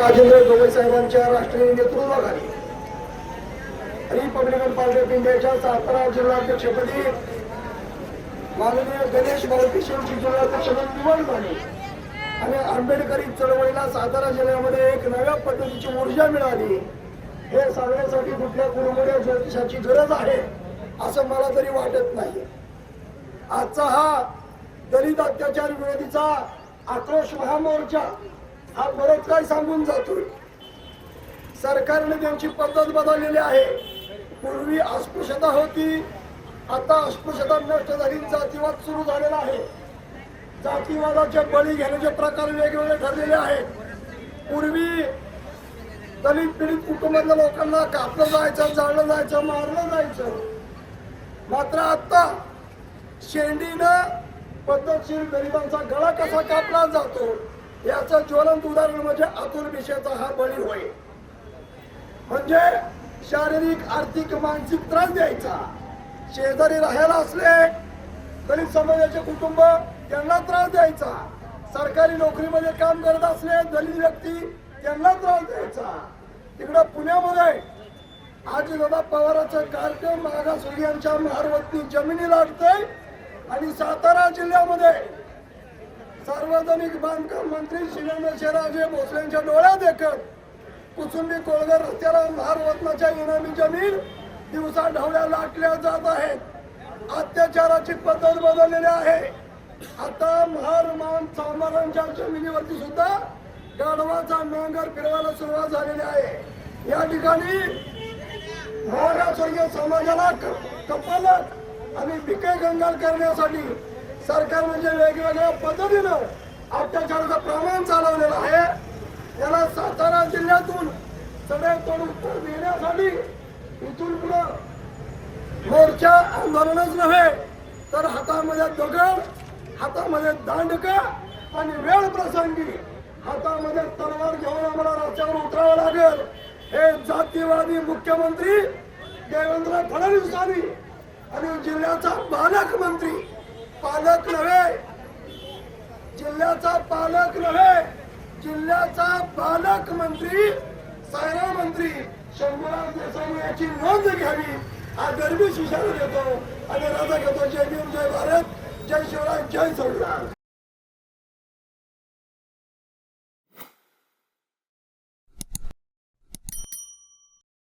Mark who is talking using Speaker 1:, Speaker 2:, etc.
Speaker 1: राजेंद्र गवई साहेबांच्या राष्ट्रीय नेतृत्वाखाली रिपब्लिकन पार्टी ऑफ इंडियाच्या सातारा जिल्हाध्यक्षपदी माननीय गणेश बाळकृष्णची जिल्हाध्यक्ष म्हणून निवड झाली. आणि आंबेडकरी चळवळीला सातारा जिल्ह्यामध्ये एक नव्या पद्धतीची ऊर्जा मिळाली. हे सांगण्यासाठी कुठल्या कुरुमुळे ज्योतिषाची गरज आहे असं मला तरी वाटत नाही. आजचा हा दलित अत्याचार विरोधीचा आक्रोश महामोर्चा हा परत काय सांगून जातोय? सरकारने त्यांची पद्धत बदललेली आहे. पूर्वी अस्पृश्यता होती आता अस्पृश्यता नष्ट झाली जातीवाद सुरू झालेला आहे. जातीवादाचे बळी घेण्याचे प्रकार वेगवेगळे ठरलेले आहेत. पूर्वी दलित पीडित कुटुंबातल्या लोकांना कापलं जायचं जाळलं जायचं मारलं जायचं. मात्र आता शेंडीनं पद्धतशीर गरिबांचा गळा कसा कापला जातो? याचं ज्वलंत उदाहरण म्हणजे अतुल विषयाचा हा बळी होय. म्हणजे शारीरिक आर्थिक मानसिक त्रास द्यायचा. शेजारी राहायला असले तरी समाजाचे कुटुंब त्यांना त्रास द्यायचा. सरकारी नोकरीमध्ये काम करत असले दलित व्यक्ती त्यांना त्रास द्यायचा. तिकडं पुण्यामध्ये आज दादा पवाराचं कार्यक्रम मागासवर्गीयांच्या महारवती जमिनी लागतंय आणि सातारा जिल्ह्यामध्ये सार्वजनिक बांधकाम मंत्री शिवराजे भोसलेंच्या डोळ्यात देखत कुसुंबी कोळगर रस्त्याला महारवतनाच्या इनामी जमीन दिवसा ढवळ्या लाटल्या जात आहेत. अत्याचाराची पद्धत बदललेली आहे. आता महारमान मान जमिनीवरती सुद्धा गाढवाचा नांगर फिरवायला सुरुवात झालेली आहे. या ठिकाणी मागासवर्गीय समाजाला कपालक आणि पिके गंगाल करण्यासाठी सरकार म्हणजे वेगवेगळ्या पद्धतीनं अत्याचाराचं प्रमाण चालवलेलं आहे. याला सातारा जिल्ह्यातून सगळे उत्तर देण्यासाठी इथून पुढं मोर्चा आंदोलनच नव्हे तर हातामध्ये दगड हातामध्ये दांडक आणि वेळ प्रसंगी हातामध्ये तलवार घेऊन आम्हाला रस्त्यावर उतरावं लागेल. हे जातीवादी मुख्यमंत्री देवेंद्र फडणवीसांनी आणि जिल्ह्याचा पालकमंत्री पालक नव्हे. जिल्ह्याचा पालक नव्हे. जिल्ह्याचा पालकमंत्री सायरा मंत्री शंभूराज देसाई याची नोंद घ्यावी. हा गर्मी सुशाला देतो आणि राजा घेतो जय भीम जय भारत. जय शिवराय जय संविधान